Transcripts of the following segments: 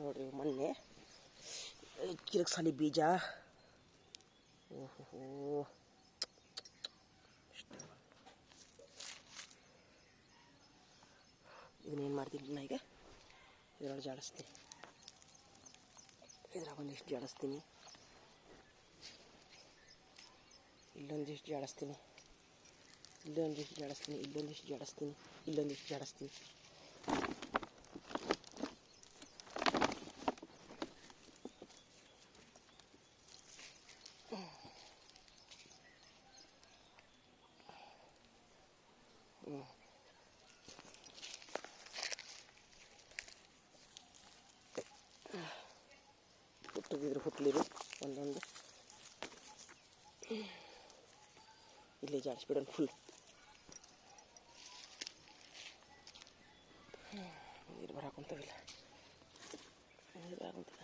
ನೋಡ್ರಿ ಮೊನ್ನೆ ಕಿರಕ್ಸಾಲಿ ಬೀಜ. ಓಹೋ ಇದನ್ನೇನು ಮಾಡ್ತೀನಿ ನಾ ಈಗ ಇದ್ರೊಳಗೆ ಜಾಡಿಸ್ತೀನಿ. ಇದ್ರಾಗ ಒಂದಿಷ್ಟು ಜಾಡಿಸ್ತೀನಿ. ಇಲ್ಲೊಂದಿಷ್ಟು ಜಾಡಿಸ್ತೀನಿ. ಇಲ್ಲೊಂದಿಷ್ಟು ಜಾಡಿಸ್ತೀನಿ. ಇಲ್ಲೊಂದಿಷ್ಟು ಜಾಡಿಸ್ತೀನಿ. ಇಲ್ಲೊಂದಿಷ್ಟು ಜಾಡಿಸ್ತೀನಿ. ಇಲ್ಲಿ ಜಾಡಿಸ್ಬಿಡೋಣ ಫುಲ್ ನೀರು ಬರಾಕೊಂತವಿಲ್ಲ ನೀರು ಬರಾಕೊಂತಿಲ್ಲ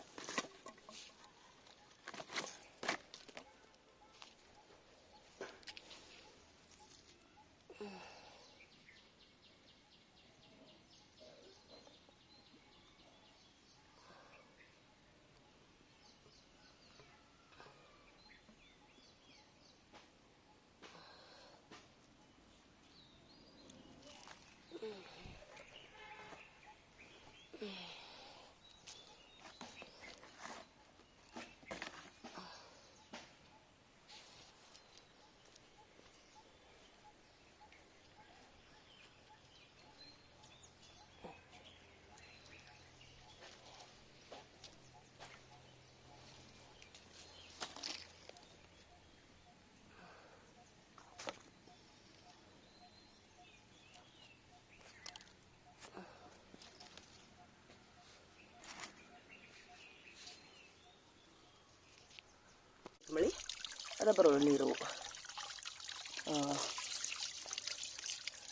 ಅದ ಬರೋಲ್ಲ ನೀರು.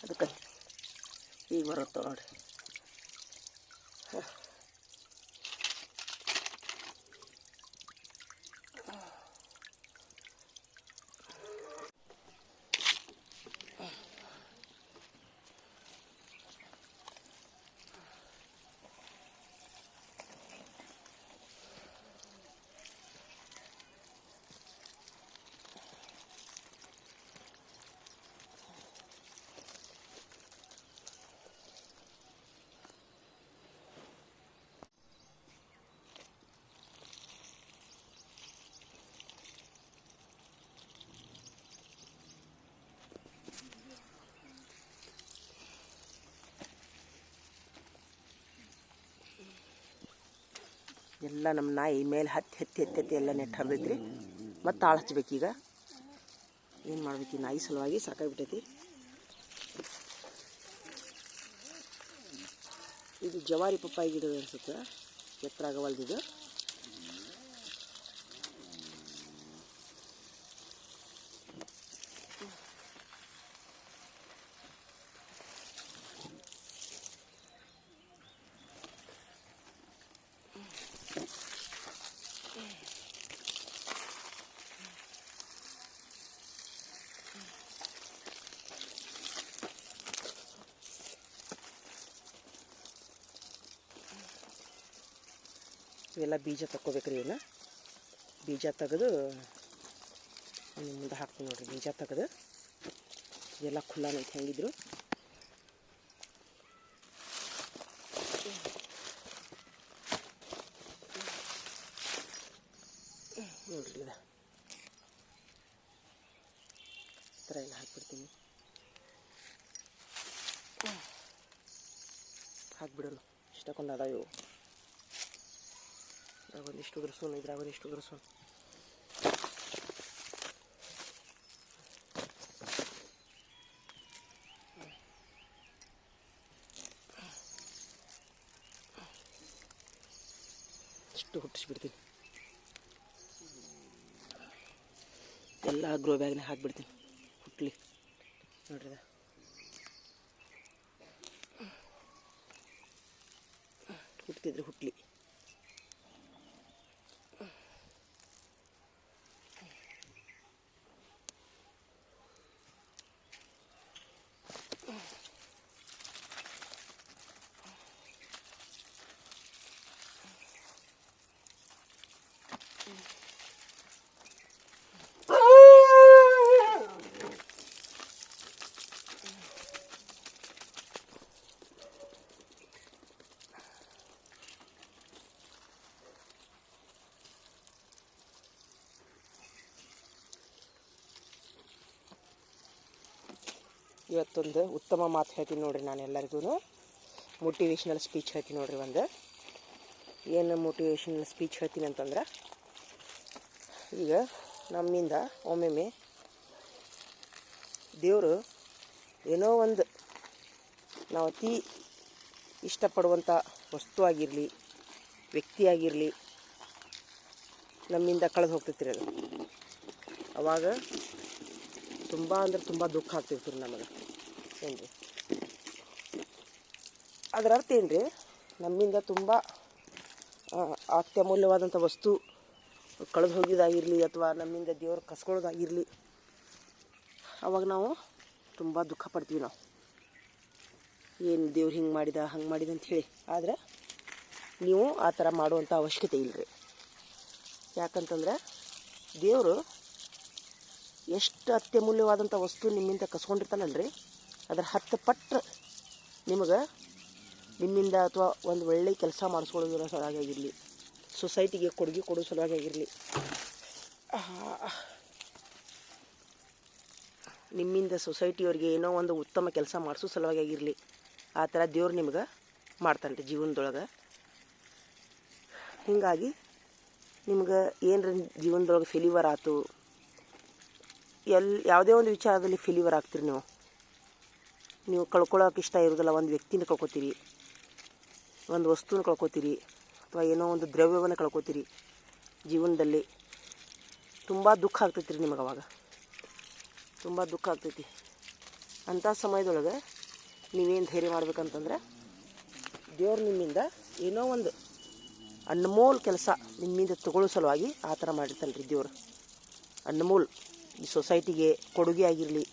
ಅದಕ್ಕೆ ಈಗ ಬರುತ್ತೆ ನೋಡಿ. ಎಲ್ಲ ನಮ್ಮ ನಾಯಿ ಮೇಲೆ ಹತ್ತಿ ಹತ್ತಿ ಹತ್ತಿ ಹತ್ತಿ ಎಲ್ಲ ನೆಟ್ಟು ಹರಿದೈತ್ರಿ. ಮತ್ತು ತಾಳ ಹಚ್ಬೇಕೀಗ ಏನು ಮಾಡ್ಬೇಕು ನಾಯಿ ಸಲುವಾಗಿ? ಸಾಕಾಗ್ಬಿಟ್ಟೈತಿ ಇದು ಜವಾರಿ ಪಪ್ಪಾಯಿ ಗಿಡ ಅನ್ಸುತ್ತೆ? ಎತ್ತರ ಇವೆಲ್ಲ ಬೀಜ ತಕ್ಕೋಬೇಕ್ರಿ ಇವನ್ನ ಬೀಜ ತೆಗೆದು ನಿಮ್ಮ ಮುಂದೆ ಹಾಕ್ತೀನಿ ನೋಡ್ರಿ, ಬೀಜ ತೆಗೆದು. ಎಲ್ಲ ಖುಲ್ಲಾನ ಐತೆ ಹೆಂಗಿದ್ರು. ನೋಡ್ರಿ ಇದು. ಥರ ಎಲ್ಲ ಹಾಕ್ಬಿಡ್ತೀನಿ. ಹಾಕ್ಬಿಡೋಣ. ಇಷ್ಟಕ್ಕೊಂದು ಅದಾವೆ. ಇವು ಇದ್ರಾಗ ಒಂದಿಷ್ಟು ಉದುರ್ಸೋಣ ಇದ್ರಾಗ ಒಂದಿಷ್ಟು ಉದುರ್ಸೋಣ ಇಷ್ಟು ಹುಟ್ಟಿಸ್ಬಿಡ್ತೀನಿ ಎಲ್ಲ ಗ್ರೋ ಬ್ಯಾಗ್ನಾಗ ಹಾಕ್ಬಿಡ್ತೀನಿ ಹುಟ್ಲಿ ನೋಡ್ರಿ ಇದು. ಹುಟ್ತಿದ್ರೆ ಹುಟ್ಲಿ ಇವತ್ತೊಂದು ಉತ್ತಮ ಮಾತು ಹೇಳ್ತೀನಿ ನೋಡ್ರಿ ನಾನು ಎಲ್ಲರಿಗೂ ಮೋಟಿವೇಶ್ನಲ್ ಸ್ಪೀಚ್ ಹೇಳ್ತೀನಿ ನೋಡ್ರಿ ಒಂದು. ಏನು ಮೋಟಿವೇಶ್ನಲ್ ಸ್ಪೀಚ್ ಹೇಳ್ತೀನಿ ಅಂತಂದ್ರೆ, ಈಗ ನಮ್ಮಿಂದ ಒಮ್ಮೆಮ್ಮೆ ದೇವರು ಏನೋ ಒಂದು ನಾವು ಅತಿ ಇಷ್ಟಪಡುವಂಥ ವಸ್ತು ಆಗಿರಲಿ ವ್ಯಕ್ತಿಯಾಗಿರಲಿ ನಮ್ಮಿಂದ ಕಳೆದು ಹೋಗ್ತಿರ್ತೀರಿ ಅದು. ಅವಾಗ ತುಂಬ ಅಂದ್ರೆ ತುಂಬ ದುಃಖ ಆಗ್ತಿರ್ತೀರಿ ನಮಗೆ. ಏನು ರೀ ಅದರ ಅರ್ಥ ಏನು ರೀ ನಮ್ಮಿಂದ ತುಂಬ ಅತ್ಯಮೂಲ್ಯವಾದಂಥ ವಸ್ತು ಕಳೆದು ಹೋಗಿದ್ದಾಗಿರಲಿ ಅಥವಾ ನಮ್ಮಿಂದ ದೇವ್ರು ಕಸ್ಕೊಳ್ಳೋದಾಗಿರಲಿ ಅವಾಗ ನಾವು ತುಂಬ ದುಃಖ ಪಡ್ತೀವಿ ನಾವು. ಏನು ದೇವ್ರು ಹಿಂಗೆ ಮಾಡಿದ, ಹಂಗೆ ಮಾಡಿದ ಅಂತ ಹೇಳಿ. ಆದರೆ ನೀವು ಆ ಥರ ಮಾಡುವಂಥ ಅವಶ್ಯಕತೆ ಇಲ್ಲರಿ ಯಾಕಂತಂದ್ರೆ ದೇವರು ಎಷ್ಟು ಅತ್ಯಮೂಲ್ಯವಾದಂಥ ವಸ್ತು ನಿಮ್ಮಿಂದ ಕಸ್ಕೊಂಡಿರ್ತಾನಲ್ರಿ? ಅದರ ಹತ್ತು ಪಟ್ಟು ನಿಮಗೆ ನಿಮ್ಮಿಂದ ಅಥವಾ ಒಂದು ಒಳ್ಳೆ ಕೆಲಸ ಮಾಡಿಸ್ಕೊಳ್ಳೋದ್ರ ಸಲುವಾಗಿ ಆಗಿರಲಿ. ಸೊಸೈಟಿಗೆ ಕೊಡುಗೆ ಕೊಡೋ ಸಲುವಾಗಿ ಆಗಿರಲಿ. ನಿಮ್ಮಿಂದ ಸೊಸೈಟಿಯವ್ರಿಗೆ ಏನೋ ಒಂದು ಉತ್ತಮ ಕೆಲಸ ಮಾಡಿಸೋ ಸಲುವಾಗಿ ಆಗಿರಲಿ. ಆ ಥರ ದೇವ್ರು ನಿಮ್ಗೆ ಮಾಡ್ತಾನೆ ರೀ ಜೀವನದೊಳಗೆ. ಹೀಗಾಗಿ ನಿಮ್ಗೆ ಏನರ ಜೀವನದೊಳಗೆ ಫೀಲಿವರ್ ಆಯ್ತು. ಎಲ್ಲಿ ಯಾವುದೇ ಒಂದು ವಿಚಾರದಲ್ಲಿ ಫೀಲಿವರ್ ಆಗ್ತೀರಿ ನೀವು? ನೀವು ಕಳ್ಕೊಳ್ಳೋಕೆ ಇಷ್ಟ ಇರೋದಿಲ್ಲ ಒಂದು ವ್ಯಕ್ತಿನ ಕಳ್ಕೊತೀರಿ, ಒಂದು ವಸ್ತುನ ಕಳ್ಕೊತೀರಿ, ಅಥವಾ ಏನೋ ಒಂದು ದ್ರವ್ಯವನ್ನು ಕಳ್ಕೊತೀರಿ ಜೀವನದಲ್ಲಿ, ತುಂಬ ದುಃಖ ಆಗ್ತೈತಿ ನಿಮಗೆ ಅವಾಗ. ತುಂಬ ದುಃಖ ಆಗ್ತೈತಿ. ಅಂಥ ಸಮಯದೊಳಗೆ ನೀವೇನು ಧೈರ್ಯ ಮಾಡ್ಬೇಕಂತಂದ್ರೆ, ದೇವ್ರು ನಿಮ್ಮಿಂದ ಏನೋ ಒಂದು ಅನ್ಮೋಲ್ ಕೆಲಸ ನಿಮ್ಮಿಂದ ತಗೊಳ್ಳೋ ಸಲುವಾಗಿ ಆ ಥರ ಮಾಡಿರ್ತಾನೆ ರೀ ದೇವ್ರು. ಅನ್ಮೋಲ್ ಈ ಸೊಸೈಟಿಗೆ ಕೊಡುಗೆ ಆಗಿರಲಿ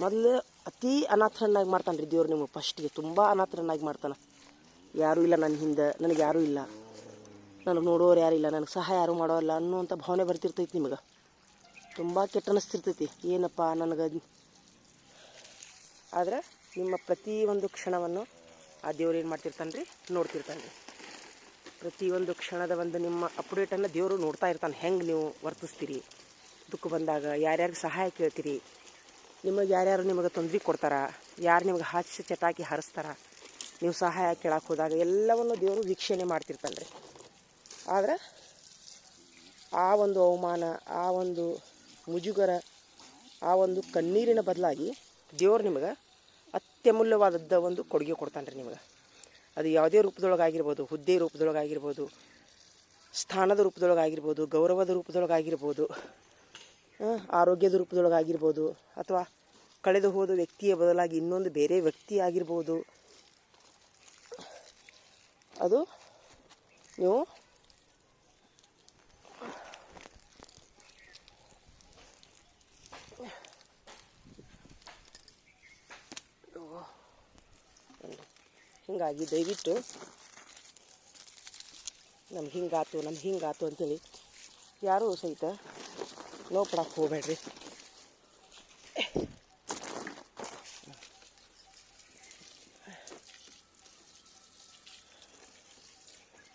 ಮೊದಲು ಅತಿ ಅನಾಥರನ್ನಾಗಿ ಮಾಡ್ತಾನೆ ರೀ ದೇವ್ರು ನಿಮ್ಮ ಫಸ್ಟಿಗೆ ತುಂಬ ಅನಾಥರನ್ನಾಗಿ ಮಾಡ್ತಾನೆ. ಯಾರೂ ಇಲ್ಲ ನನ್ನ ಹಿಂದೆ. ನನಗೆ ಯಾರೂ ಇಲ್ಲ. ನನಗೆ ನೋಡೋರು ಇಲ್ಲ. ನನಗೆ ಸಹಾಯ ಯಾರೂ ಮಾಡೋಲ್ಲ ಅನ್ನುವಂಥ ಭಾವನೆ ಬರ್ತಿರ್ತೈತಿ ನಿಮಗೆ. ತುಂಬ ಕೆಟ್ಟ ಅನ್ನಿಸ್ತಿರ್ತೈತಿ ಏನಪ್ಪ ನನಗೆ ಆದರೆ ನಿಮ್ಮ ಪ್ರತಿ ಒಂದು ಕ್ಷಣವನ್ನು ಆ ದೇವ್ರು ಏನು ಮಾಡ್ತಿರ್ತಾನೆ ರೀ ನೋಡ್ತಿರ್ತಾನೆ ರೀ ಪ್ರತಿಯೊಂದು ಕ್ಷಣದ ಒಂದು ನಿಮ್ಮ ಅಪ್ಡೇಟನ್ನು ದೇವರು ನೋಡ್ತಾ ಇರ್ತಾನೆ. ಹೆಂಗೆ ನೀವು ವರ್ತಿಸ್ತೀರಿ? ದುಃಖ ಬಂದಾಗ ಯಾರ್ಯಾರಿಗೆ ಸಹಾಯ ಕೇಳ್ತೀರಿ? ನಿಮಗೆ ಯಾರ್ಯಾರು ನಿಮಗೆ ತೊಂದರೆ ಕೊಡ್ತಾರ, ಯಾರು ನಿಮಗೆ ಹಾಸ್ಯ ಚಟಾಕಿ ಹರಿಸ್ತಾರ, ನೀವು ಸಹಾಯ ಕೇಳಕ್ಕೆ ಹೋದಾಗ ಎಲ್ಲವನ್ನು ದೇವರು ವೀಕ್ಷಣೆ ಮಾಡ್ತಿರ್ತಾನೆ ರೀ ಆದರೆ ಆ ಒಂದು ಅವಮಾನ, ಆ ಒಂದು ಮುಜುಗರ, ಆ ಒಂದು ಕಣ್ಣೀರಿನ ಬದಲಾಗಿ ದೇವರು ನಿಮಗೆ ಅತ್ಯಮೂಲ್ಯವಾದದ್ದ ಒಂದು ಕೊಡುಗೆ ಕೊಡ್ತಾನೆ ರೀ ನಿಮಗೆ. ಅದು ಯಾವುದೇ ರೂಪದೊಳಗಾಗಿರ್ಬೋದು, ಹುದ್ದೆ ರೂಪದೊಳಗಾಗಿರ್ಬೋದು, ಸ್ಥಾನದ ರೂಪದೊಳಗಾಗಿರ್ಬೋದು, ಗೌರವದ ರೂಪದೊಳಗಾಗಿರ್ಬೋದು ಆರೋಗ್ಯದ ರೂಪದೊಳಗಾಗಿರ್ಬೋದು ಅಥವಾ ಕಳೆದು ಹೋದ ವ್ಯಕ್ತಿಯ ಬದಲಾಗಿ ಇನ್ನೊಂದು ಬೇರೆ ವ್ಯಕ್ತಿ ಆಗಿರ್ಬೋದು ಅದು ನೀವು ಹೀಗಾಗಿ ದಯವಿಟ್ಟು ನಮ್ಗೆ ಹಿಂಗಾತು ನಮ್ಗೆ ಹಿಂಗಾತು ಅಂತೇಳಿ ಯಾರೂ ಸಹಿತ ನೋವು ಪಡಕ್ಕೆ ಹೋಗ್ಬೇಡ್ರಿ.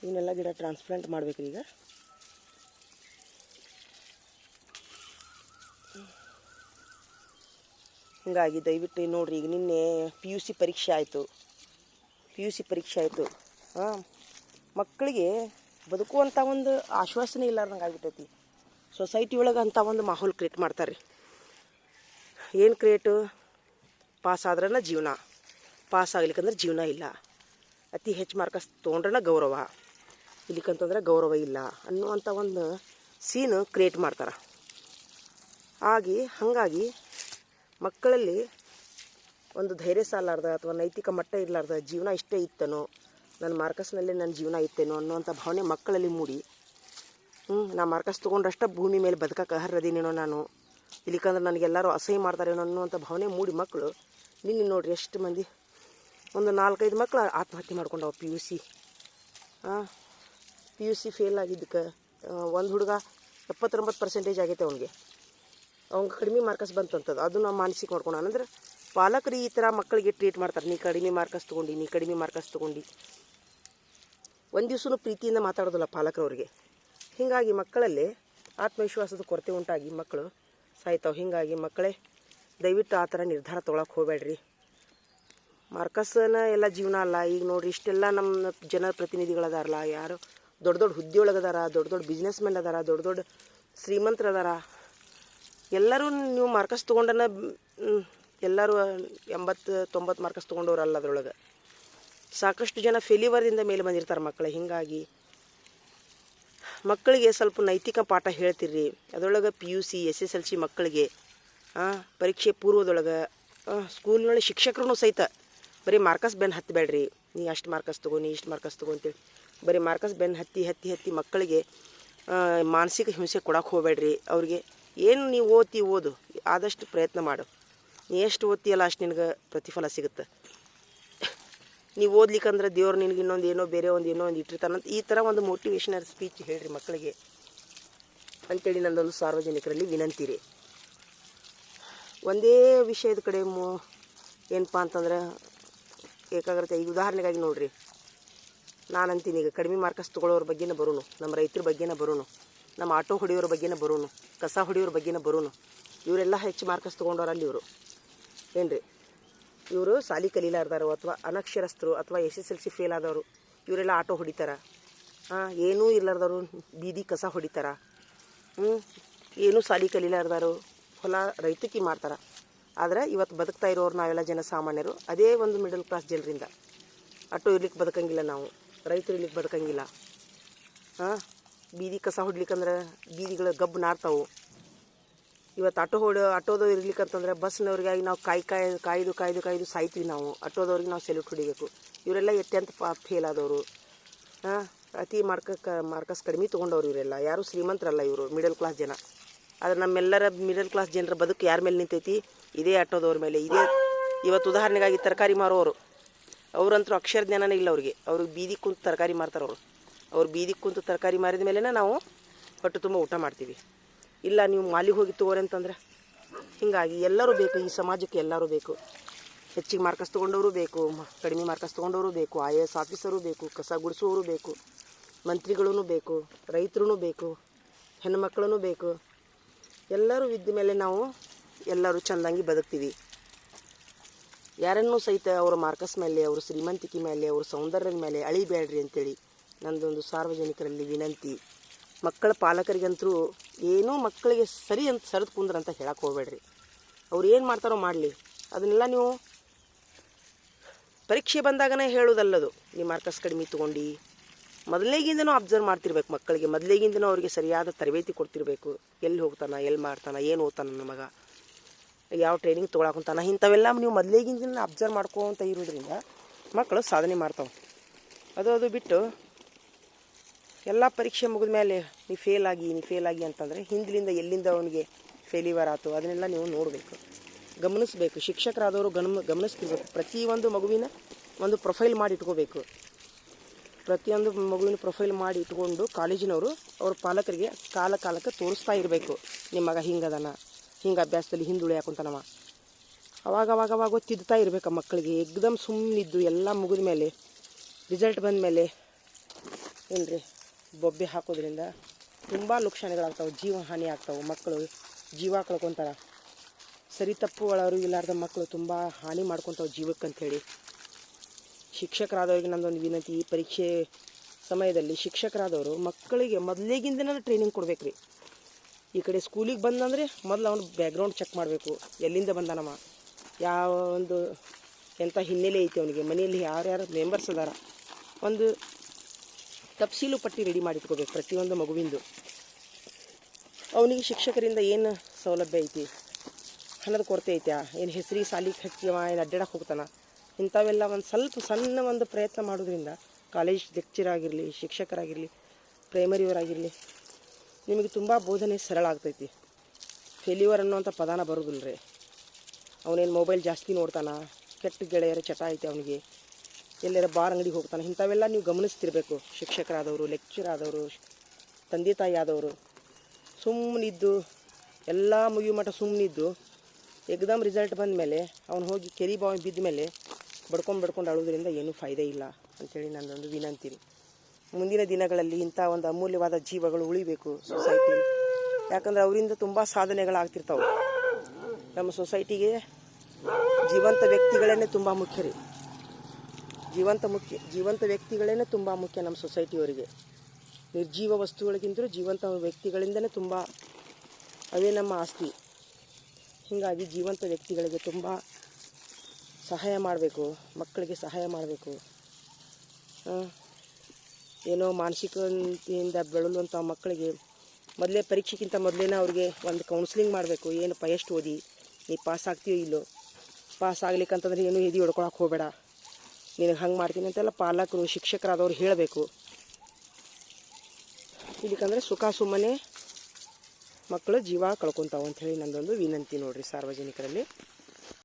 ಇವನ್ನೆಲ್ಲ ಗಿಡ ಟ್ರಾನ್ಸ್ಪ್ಲಾಂಟ್ ಮಾಡ್ಬೇಕ್ರಿ ಈಗ. ಹೀಗಾಗಿ ದಯವಿಟ್ಟು ನೋಡ್ರಿ, ಈಗ ನಿನ್ನೆ ಪಿ ಯು ಸಿ ಪರೀಕ್ಷೆ ಆಯಿತು. ಪಿ ಯು ಸಿ ಪರೀಕ್ಷೆ ಆಯಿತು. ಹಾಂ, ಮಕ್ಕಳಿಗೆ ಬದುಕುವಂಥ ಒಂದು ಆಶ್ವಾಸನೆ ಇಲ್ಲಾರ್ದಂಗೆ ಆಗ್ಬಿಟ್ಟೈತಿ. ಸೊಸೈಟಿ ಒಳಗೆ ಅಂತ ಒಂದು ಮಾಹೋಲ್ ಕ್ರಿಯೇಟ್ ಮಾಡ್ತಾರೆ ರೀ ಏನು ಕ್ರಿಯೇಟು ಪಾಸ್ ಆದ್ರನ ಜೀವನ. ಪಾಸ್ ಆಗ್ಲಿಕ್ಕಂದ್ರೆ ಜೀವನ ಇಲ್ಲ. ಅತಿ ಹೆಚ್ಚು ಮಾರ್ಕಸ್ ತೊಗೊಂಡ್ರನ ಗೌರವ. ಇಲ್ಲಿಕಂತಂದ್ರೆ ಗೌರವ ಇಲ್ಲ ಅನ್ನುವಂಥ ಒಂದು ಸೀನು ಕ್ರಿಯೇಟ್ ಮಾಡ್ತಾರೆ. ಆಗಿ, ಹಾಗಾಗಿ ಮಕ್ಕಳಲ್ಲಿ ಒಂದು ಧೈರ್ಯ ಸಾಲಾರ್ದ ಅಥವಾ ನೈತಿಕ ಮಟ್ಟ ಇರಲಾರ್ದ ಜೀವನ ಇಷ್ಟೇ ಇತ್ತನೋ, ನನ್ನ ಮಾರ್ಕಸ್ನಲ್ಲೇ ನನ್ನ ಜೀವನ ಇತ್ತೇನೋ ಅನ್ನುವಂಥ ಭಾವನೆ ಮಕ್ಕಳಲ್ಲಿ ಮೂಡಿ. ಹ್ಞೂ ನಾ ಮಾರ್ಕಸ್ ತೊಗೊಂಡ್ರಷ್ಟ ಭೂಮಿ ಮೇಲೆ ಬದುಕಕ್ಕೆ ಅರ್ಹದೀನೇನೋ ನಾನು. ಇಲ್ಲಿಕಂದ್ರೆ ನನಗೆಲ್ಲರೂ ಅಸಹ್ಯ ಮಾಡ್ತಾರೇನೋ ಅನ್ನುವಂಥ ಭಾವನೆ ಮೂಡಿ ಮಕ್ಕಳು ನಿನ್ನೆ ನೋಡ್ರಿ ಎಷ್ಟು ಮಂದಿ. ಒಂದು ನಾಲ್ಕೈದು ಮಕ್ಕಳು ಆತ್ಮಹತ್ಯೆ ಮಾಡ್ಕೊಂಡವು P U C P U C fail ಆಗಿದ್ದಕ್ಕೆ. ಒಂದು ಹುಡುಗ ಎಪ್ಪತ್ತೊಂಬತ್ತು ಪರ್ಸೆಂಟೇಜ್ ಆಗೈತೆ ಅವನಿಗೆ. ಅವ್ನಿಗೆ ಕಡಿಮೆ ಮಾರ್ಕಸ್ ಬಂತಂಥದ್ದು ಅದು ನಾವು ಮಾನಸಿಕ ಮಾಡ್ಕೊಂಡು ಅಂದ್ರೆ ಪಾಲಕರು ಈ ಥರ ಮಕ್ಕಳಿಗೆ ಟ್ರೀಟ್ ಮಾಡ್ತಾರೆ. ನೀ ಕಡಿಮೆ ಮಾರ್ಕಸ್ ತೊಗೊಂಡು, ನೀ ಕಡಿಮೆ ಮಾರ್ಕಸ್ ತೊಗೊಂಡು. ಒಂದು ದಿವ್ಸನೂ ಪ್ರೀತಿಯಿಂದ ಮಾತಾಡೋದಿಲ್ಲ ಪಾಲಕರವ್ರಿಗೆ ಹೀಗಾಗಿ ಮಕ್ಕಳಲ್ಲಿ ಆತ್ಮವಿಶ್ವಾಸದ ಕೊರತೆ ಉಂಟಾಗಿ ಮಕ್ಕಳು ಸಾಯ್ತಾವೆ. ಹೀಗಾಗಿ ಮಕ್ಕಳೇ, ದಯವಿಟ್ಟು ಆ ಥರ ನಿರ್ಧಾರ ತೊಗೊಳಕ್ಕೆ ಹೋಗಬೇಡ್ರಿ. ಮಾರ್ಕಸ್ನ ಎಲ್ಲ ಜೀವನ ಅಲ್ಲ. ಈಗ ನೋಡ್ರಿ, ಇಷ್ಟೆಲ್ಲ ನಮ್ಮ ಜನಪ್ರತಿನಿಧಿಗಳದಾರಲ್ಲ ಯಾರು ದೊಡ್ಡ ದೊಡ್ಡ ಹುದ್ದೆ ಒಳಗದಾರ ದೊಡ್ಡ ದೊಡ್ಡ ಬಿಸ್ನೆಸ್ ಮೆನ್ ಅದಾರ, ದೊಡ್ಡ ದೊಡ್ಡ ಶ್ರೀಮಂತರದಾರ. ಎಲ್ಲರೂ ನೀವು ಮಾರ್ಕಸ್ ತೊಗೊಂಡನ ಎಲ್ಲರೂ ಎಂಬತ್ತು, ತೊಂಬತ್ತು ಮಾರ್ಕಸ್ ತೊಗೊಂಡವ್ರಲ್ಲ ಅದರೊಳಗೆ. ಸಾಕಷ್ಟು ಜನ ಫೇಲಿವರ್ದಿಂದ ಮೇಲೆ ಬಂದಿರ್ತಾರೆ ಮಕ್ಕಳು. ಹೀಗಾಗಿ ಮಕ್ಕಳಿಗೆ ಸ್ವಲ್ಪ ನೈತಿಕ ಪಾಠ ಹೇಳ್ತೀರಿ. ಅದರೊಳಗೆ P U C S S L C ಮಕ್ಕಳಿಗೆ ಪರೀಕ್ಷೆ ಪೂರ್ವದೊಳಗೆ ಸ್ಕೂಲ್ನೊಳಗೆ ಶಿಕ್ಷಕರು ಸಹಿತ ಬರೀ ಮಾರ್ಕಸ್ ಬೆನ್ ಹತ್ತಬೇಡ್ರಿ ನೀ ಅಷ್ಟು ಮಾರ್ಕಸ್ ತಗೋ, ನೀ ಇಷ್ಟು ಮಾರ್ಕಸ್ ತಗೋ ಅಂತೇಳಿ ಬರೀ ಮಾರ್ಕಸ್ ಬೆನ್ ಹತ್ತಿ ಹತ್ತಿ ಹತ್ತಿ ಮಕ್ಕಳಿಗೆ ಮಾನಸಿಕ ಹಿಂಸೆ ಕೊಡಕ್ಕೆ ಹೋಗಬೇಡ್ರಿ. ಅವ್ರಿಗೆ ಏನು ನೀವು ಓದ್ತಿ ಓದು, ಆದಷ್ಟು ಪ್ರಯತ್ನ ಮಾಡು. ನೀ ಎಷ್ಟು ಓದ್ತೀಯಲ್ಲ ಅಷ್ಟು ನಿನಗೆ ಪ್ರತಿಫಲ ಸಿಗುತ್ತೆ. ನೀವು ಓದ್ಲಿಕ್ಕಂದ್ರೆ ದೇವ್ರು ನಿನಗೆ ಇನ್ನೊಂದು ಏನೋ ಬೇರೆ ಒಂದು ಏನೋ ಒಂದು ಇಟ್ಟಿರ್ತಾನಂತ ಈ ಥರ ಒಂದು ಮೋಟಿವೇಶನಲ್ ಸ್ಪೀಚ್ ಹೇಳ್ರಿ ಮಕ್ಕಳಿಗೆ. ಅಂತೇಳಿ ನಂದೊಂದು ಸಾರ್ವಜನಿಕರಲ್ಲಿ ವಿನಂತಿ ರೀ. ಒಂದೇ ವಿಷಯದ ಕಡೆ ಮು ಏನಪ್ಪ ಅಂತಂದ್ರೆ ಏಕಾಗ್ರತೆ. ಈಗ ಉದಾಹರಣೆಗಾಗಿ ನೋಡ್ರಿ. ನಾನು ಅಂತೀನಿ ಈಗ ಕಡಿಮೆ ಮಾರ್ಕಸ್ ತೊಗೊಳ್ಳೋರ ಬಗ್ಗೆನೇ ಬರೋನು, ನಮ್ಮ ರೈತರ ಬಗ್ಗೆನೇ ಬರೋನು, ನಮ್ಮ ಆಟೋ ಹೊಡೆಯೋರ ಬಗ್ಗೆನೇ ಬರೋನು, ಕಸ ಹೊಡೆಯೋರ ಬಗ್ಗೆನೇ ಬರೋನು, ಇವರೆಲ್ಲ ಹೆಚ್ಚು ಮಾರ್ಕಸ್ ತೊಗೊಂಡವ್ರು ಅಲ್ಲಿ ಇವರು. ಏನ್ರಿ? ಇವರು ಸಾಲಿ ಕಲೀಲಾರ್ದಾರು ಅಥವಾ ಅನಕ್ಷರಸ್ಥರು ಅಥವಾ S S L C fail ಆದವರು, ಇವರೆಲ್ಲ ಆಟೋ ಹೊಡಿತಾರ. ಹಾಂ, ಏನೂ ಇರ್ಲಾರ್ದವರು, ಬೀದಿ ಕಸ ಹೊಡಿತಾರ. ಏನೂ ಸಾಲಿ ಕಲೀಲಾರ್ದಾರು ಹೊಲ ರೈತಕಿ ಮಾಡ್ತಾರೆ. ಆದರೆ ಇವತ್ತು ಬದುಕ್ತಾ ಇರೋರು ನಾವೆಲ್ಲ ಜನಸಾಮಾನ್ಯರು, ಅದೇ ಒಂದು ಮಿಡಲ್ ಕ್ಲಾಸ್ ಜನರಿಂದ. ಆಟೋ ಇರ್ಲಿಕ್ಕೆ ಬದುಕಂಗಿಲ್ಲ ನಾವು, ರೈತರು ಇರ್ಲಿಕ್ಕೆ ಬದುಕಂಗಿಲ್ಲ. ಹಾಂ, ಬೀದಿ ಕಸ ಹೊಡ್ಲಿಕ್ಕಂದ್ರೆ ಬೀದಿಗಳು ಗಬ್ಬು ನಾರ್ತಾವು. ಇವತ್ತು ಆಟೋ ಹೊಡ, ಆಟೋದವ್ರು ಇರ್ಲಿಕ್ಕಂತಂದ್ರೆ ಬಸ್ನವ್ರಿಗಾಗಿ ನಾವು ಕಾಯಿ ಕಾಯಿ, ಕಾಯ್ದು ಕಾಯ್ದು ಕಾಯ್ದು ಸಾಯ್ತೀವಿ ನಾವು. ಆಟೋದವ್ರಿಗೆ ನಾವು ಸೆಲ್ಯೂಟ್ ಹೊಡಿಬೇಕು. ಇವರೆಲ್ಲ ಎಟ್ಟೆಂತ ಪಾ ಫೇಲ್ ಆದವರು. ಹಾಂ, ಅತಿ ಮಾರ್ಕ ಮಾರ್ಕಸ್ ಕಡಿಮೆ ತೊಗೊಂಡವ್ರು ಇವರೆಲ್ಲ. ಯಾರು ಶ್ರೀಮಂತರಲ್ಲ ಇವರು ಮಿಡಲ್ ಕ್ಲಾಸ್ ಜನ. ಆದರೆ ನಮ್ಮೆಲ್ಲರ ಮಿಡಲ್ ಕ್ಲಾಸ್ ಜನರ ಬದುಕು ಯಾರ ಮೇಲೆ ನಿಂತೈತಿ? ಇದೇ ಆಟೋದವ್ರ ಮೇಲೆ. ಇದೇ, ಇವತ್ತು ಉದಾಹರಣೆಗಾಗಿ ತರಕಾರಿ ಮಾರೋರು. ಅವರಂತೂ ಅಕ್ಷರ ಜ್ಞಾನನೇ ಇಲ್ಲ ಅವ್ರಿಗೆ. ಅವ್ರಿಗೆ ಬೀದಿ ಕುಂತು ತರಕಾರಿ ಮಾರ್ತಾರೆ ಅವರು ಅವ್ರು ಬೀದಿ ಕುಂತು ತರಕಾರಿ ಮಾರಿದ ಮೇಲೆ ನಾವು ಹೊಟ್ಟೆ ತುಂಬ ಊಟ ಮಾಡ್ತೀವಿ. ಇಲ್ಲ, ನೀವು ಮಾಲಿಗೆ ಹೋಗಿ ತಗೋರಿ ಅಂತಂದ್ರೆ? ಹೀಗಾಗಿ ಎಲ್ಲರೂ ಬೇಕು, ಈ ಸಮಾಜಕ್ಕೆ ಎಲ್ಲರೂ ಬೇಕು. ಹೆಚ್ಚಿಗೆ ಮಾರ್ಕಸ್ ತೊಗೊಂಡವರು ಬೇಕು ಕಡಿಮೆ ಮಾರ್ಕಸ್ ತೊಗೊಂಡವರು ಬೇಕು, ಐ ಎ ಎಸ್ ಆಫೀಸರು ಬೇಕು, ಕಸ ಗುಡಿಸುವವರು ಬೇಕು ಮಂತ್ರಿಗಳೂ ಬೇಕು ರೈತರೂ ಬೇಕು ಹೆಣ್ಮಕ್ಳೂ ಬೇಕು. ಎಲ್ಲರೂ ಇದ್ದ ಮೇಲೆ ನಾವು ಎಲ್ಲರೂ ಚೆಂದಂಗಿ ಬದುಕ್ತೀವಿ. ಯಾರನ್ನೂ ಸಹಿತ ಅವರ ಮಾರ್ಕಸ್ ಮೇಲೆ, ಅವ್ರ ಶ್ರೀಮಂತಿಕೆ ಮೇಲೆ, ಅವ್ರ ಸೌಂದರ್ಯದ ಮೇಲೆ ಅಳಿಬೇಡ್ರಿ ಅಂತೇಳಿ ನಂದೊಂದು ಸಾರ್ವಜನಿಕರಲ್ಲಿ ವಿನಂತಿ. ಮಕ್ಕಳ ಪಾಲಕರಿಗಂತರೂ ಏನೂ ಮಕ್ಕಳಿಗೆ ಸರಿ ಅಂತ ಸರಿದು ಕುಂದ್ರ ಅಂತ ಹೇಳಕ್ಕೆ ಹೋಗ್ಬೇಡ್ರಿ. ಅವ್ರು ಏನು ಮಾಡ್ತಾರೋ ಮಾಡಲಿ. ಅದನ್ನೆಲ್ಲ ನೀವು ಪರೀಕ್ಷೆ ಬಂದಾಗನೇ ಹೇಳೋದಲ್ಲದು. ನೀವು ಮಾರ್ಕಸ್ ಕಡಿಮೆ ತೊಗೊಂಡು. ಮೊದಲೇಗಿಂದನೂ ಅಬ್ಸರ್ವ್ ಮಾಡ್ತಿರ್ಬೇಕು ಮಕ್ಕಳಿಗೆ. ಮೊದಲೇಗಿಂದನೂ ಅವರಿಗೆ ಸರಿಯಾದ ತರಬೇತಿ ಕೊಡ್ತಿರ್ಬೇಕು. ಎಲ್ಲಿ ಹೋಗ್ತಾನೆ, ಎಲ್ಲಿ ಮಾಡ್ತಾನೆ, ಏನು ಓದ್ತಾನ ನನ್ನ ಮಗ. ಯಾವ ಟ್ರೈನಿಂಗ್ ತೊಗೊಳಕುಂತಾನ. ಇಂಥವೆಲ್ಲ ನೀವು ಮೊದಲೇಗಿಂದ ಅಬ್ಸರ್ವ್ ಮಾಡ್ಕೊತ ಇರೋದ್ರಿಂದ ಮಕ್ಕಳು ಸಾಧನೆ ಮಾಡ್ತಾವೆ. ಅದು ಅದು ಬಿಟ್ಟು ಎಲ್ಲ ಪರೀಕ್ಷೆ ಮುಗಿದ ಮೇಲೆ ನೀವು ಫೇಲ್ ಆಗಿ ನೀವು ಫೇಲ್ ಆಗಿ ಅಂತಂದರೆ ಹಿಂದಿನಿಂದ ಎಲ್ಲಿಂದ ಅವನಿಗೆ ಫೇಲಿವರ್ ಆಯಿತು ಅದನ್ನೆಲ್ಲ ನೀವು ನೋಡಬೇಕು. ಗಮನಿಸಬೇಕು. ಶಿಕ್ಷಕರಾದವರು ಗಮ ಗಮನಿಸ್ತಿರ್ಬೇಕು. ಪ್ರತಿಯೊಂದು ಮಗುವಿನ ಒಂದು ಪ್ರೊಫೈಲ್ ಮಾಡಿ ಇಟ್ಕೋಬೇಕು. ಪ್ರತಿಯೊಂದು ಮಗುವಿನ ಪ್ರೊಫೈಲ್ ಮಾಡಿ ಇಟ್ಕೊಂಡು ಕಾಲೇಜಿನವರು ಅವ್ರ ಪಾಲಕರಿಗೆ ಕಾಲ ಕಾಲಕ್ಕೆ ತೋರಿಸ್ತಾ ಇರಬೇಕು. ನಿಮ್ಮ ಮಗ ಹಿಂಗದನ, ಹಿಂಗೆ ಅಭ್ಯಾಸದಲ್ಲಿ ಹಿಂದುಳಿ ಹಾಕೊಂತಾನವ. ಅವಾಗ ಅವಾಗ ಅವಾಗ ತಿದ್ದುತ್ತಾ ಇರಬೇಕು ಮಕ್ಕಳಿಗೆ. ಎಕ್ದಮ್ ಸುಮ್ಮನಿದ್ದು ಎಲ್ಲ ಮುಗಿದ ಮೇಲೆ ರಿಸಲ್ಟ್ ಬಂದ ಮೇಲೆ, ಏನ್ರಿ? ಬೊಬ್ಬೆ ಹಾಕೋದ್ರಿಂದ ತುಂಬ ನುಕ್ಸಾನಿಗಳಾಗ್ತಾವೆ ಜೀವ ಹಾನಿ ಆಗ್ತಾವೆ ಮಕ್ಕಳು ಜೀವ ಕಳ್ಕೊತಾರೆ. ಸರಿ ತಪ್ಪು ಒಳರು ಇಲ್ಲಾರ್ದ ಮಕ್ಕಳು ತುಂಬ ಹಾನಿ ಮಾಡ್ಕೊತಾವೆ ಜೀವಕ್ಕೆ ಅಂಥೇಳಿ ಶಿಕ್ಷಕರಾದವ್ರಿಗೆ ನಮ್ಮದೊಂದು ವಿನಂತಿ, ಈ ಪರೀಕ್ಷೆ ಸಮಯದಲ್ಲಿ ಶಿಕ್ಷಕರಾದವರು ಮಕ್ಕಳಿಗೆ ಮೊದಲೇಗಿಂದನೇ ಟ್ರೈನಿಂಗ್ ಕೊಡ್ಬೇಕು ರೀ ಈ ಕಡೆ ಸ್ಕೂಲಿಗೆ ಬಂದಂದರೆ ಮೊದಲು ಅವನು ಬ್ಯಾಕ್ಗ್ರೌಂಡ್ ಚೆಕ್ ಮಾಡಬೇಕು, ಎಲ್ಲಿಂದ ಬಂದಾನವ ಯಾವ ಒಂದು ಎಂಥ ಹಿನ್ನೆಲೆ ಐತಿ ಅವನಿಗೆ, ಮನೆಯಲ್ಲಿ ಯಾರ್ಯಾರು ಮೆಂಬರ್ಸ್ ಅದಾರ. ಒಂದು ತಪ್ಸೀಲು ಪಟ್ಟಿ ರೆಡಿ ಮಾಡಿಟ್ಕೋಬೇಕು ಪ್ರತಿಯೊಂದು ಮಗುವಿಂದು. ಅವನಿಗೆ ಶಿಕ್ಷಕರಿಂದ ಏನು ಸೌಲಭ್ಯ ಐತಿ? ಹಣದ ಕೊರತೆ ಐತ್ಯಾ? ಏನು ಹೆಸರಿ ಸಾಲಿಗೆ ಹಚ್ಚಿವ ಏನು ಅಡ್ಡಾಡಕ್ಕೆ ಹೋಗ್ತಾನ? ಇಂಥವೆಲ್ಲ ಒಂದು ಸ್ವಲ್ಪ ಸಣ್ಣ ಒಂದು ಪ್ರಯತ್ನ ಮಾಡೋದ್ರಿಂದ ಕಾಲೇಜ್ ಲೆಕ್ಚರ್ ಆಗಿರಲಿ, ಶಿಕ್ಷಕರಾಗಿರಲಿ ಪ್ರೈಮರಿಯವರಾಗಿರಲಿ ನಿಮಗೆ ತುಂಬ ಬೋಧನೆ ಸರಳ ಆಗ್ತೈತಿ. ಫೇಲ್ಯೂವರ್ ಅನ್ನೋಂಥ ಪದಾನ ಬರೋದಿಲ್ಲ ರೀ ಅವನೇನು ಮೊಬೈಲ್ ಜಾಸ್ತಿ ನೋಡ್ತಾನ? ಕೆಟ್ಟ ಗೆಳೆಯರ ಚಟ ಐತೆ ಅವನಿಗೆ. ಎಲ್ಲರ ಬಾರ್ ಅಂಗಡಿಗೆ ಹೋಗ್ತಾನೆ. ಇಂಥವೆಲ್ಲ ನೀವು ಗಮನಿಸ್ತಿರ್ಬೇಕು. ಶಿಕ್ಷಕರಾದವರು ಲೆಕ್ಚರ್ ಆದವರು, ತಂದೆ ತಾಯಿ ಆದವರು. ಸುಮ್ಮನಿದ್ದು ಎಲ್ಲ ಮುಗಿಯೋ ಮಠ ಸುಮ್ಮನಿದ್ದು ಎಕ್ದಮ್ ರಿಸಲ್ಟ್ ಬಂದ ಮೇಲೆ ಅವನು ಹೋಗಿ ಕೆರಿ ಬಾವಿ ಬಿದ್ದ ಮೇಲೆ ಬಡ್ಕೊಂಡು ಬಡ್ಕೊಂಡು ಅಳೋದ್ರಿಂದ ಏನೂ ಫಾಯ್ದೆ ಇಲ್ಲ ಅಂಥೇಳಿ ನನ್ನೊಂದು ವಿನಂತಿ. ರೀ ಮುಂದಿನ ದಿನಗಳಲ್ಲಿ ಇಂಥ ಒಂದು ಅಮೂಲ್ಯವಾದ ಜೀವಗಳು ಉಳಿಬೇಕು ಸೊಸೈಟಿ ಯಾಕಂದ್ರೆ ಅವರಿಂದ ತುಂಬ ಸಾಧನೆಗಳಾಗ್ತಿರ್ತಾವೆ. ನಮ್ಮ ಸೊಸೈಟಿಗೆ ಜೀವಂತ ವ್ಯಕ್ತಿಗಳನ್ನೇ ತುಂಬ ಮುಖ್ಯ ರೀ. ಜೀವಂತ ಮುಖ್ಯ, ಜೀವಂತ ವ್ಯಕ್ತಿಗಳೇ ತುಂಬ ಮುಖ್ಯ ನಮ್ಮ ಸೊಸೈಟಿಯವರಿಗೆ. ನಿರ್ಜೀವ ವಸ್ತುಗಳಿಗಿಂತಲೂ ಜೀವಂತ ವ್ಯಕ್ತಿಗಳಿಂದಲೇ ತುಂಬ ಅವೇ ನಮ್ಮ ಆಸ್ತಿ. ಹೀಗಾಗಿ ಜೀವಂತ ವ್ಯಕ್ತಿಗಳಿಗೆ ತುಂಬ ಸಹಾಯ ಮಾಡಬೇಕು, ಮಕ್ಕಳಿಗೆ ಸಹಾಯ ಮಾಡಬೇಕು. ಏನೋ ಮಾನಸಿಕತೆಯಿಂದ ಬೆಳಲುವಂಥ ಮಕ್ಕಳಿಗೆ ಮೊದಲೇ ಪರೀಕ್ಷೆಗಿಂತ ಮೊದಲೇನೇ ಅವ್ರಿಗೆ ಒಂದು ಕೌನ್ಸಿಲಿಂಗ್ ಮಾಡಬೇಕು ಏನಪ್ಪ ಎಷ್ಟು ಓದಿ, ನೀ ಪಾಸ್ ಆಗ್ತೀಯೋ ಇಲ್ಲೋ? ಪಾಸ್ ಆಗ್ಲಿಕ್ಕಂತಂದ್ರೆ ಏನು ಎದಿ ಹೊಡ್ಕೊಳಕ್ಕೆ ಹೋಗಬೇಡ. ನಿನಗೆ ಹಂಗೆ ಮಾಡ್ತೀನಿ ಅಂತೆಲ್ಲ ಪಾಲಕರು ಶಿಕ್ಷಕರಾದವ್ರು ಹೇಳಬೇಕು. ಇದಕ್ಕಂದರೆ ಸುಖ ಸುಮ್ಮನೆ ಮಕ್ಕಳು ಜೀವ ಕಳ್ಕೊತಾವಂಥೇಳಿ ನಂದೊಂದು ವಿನಂತಿ ನೋಡಿರಿ ಸಾರ್ವಜನಿಕರಲ್ಲಿ.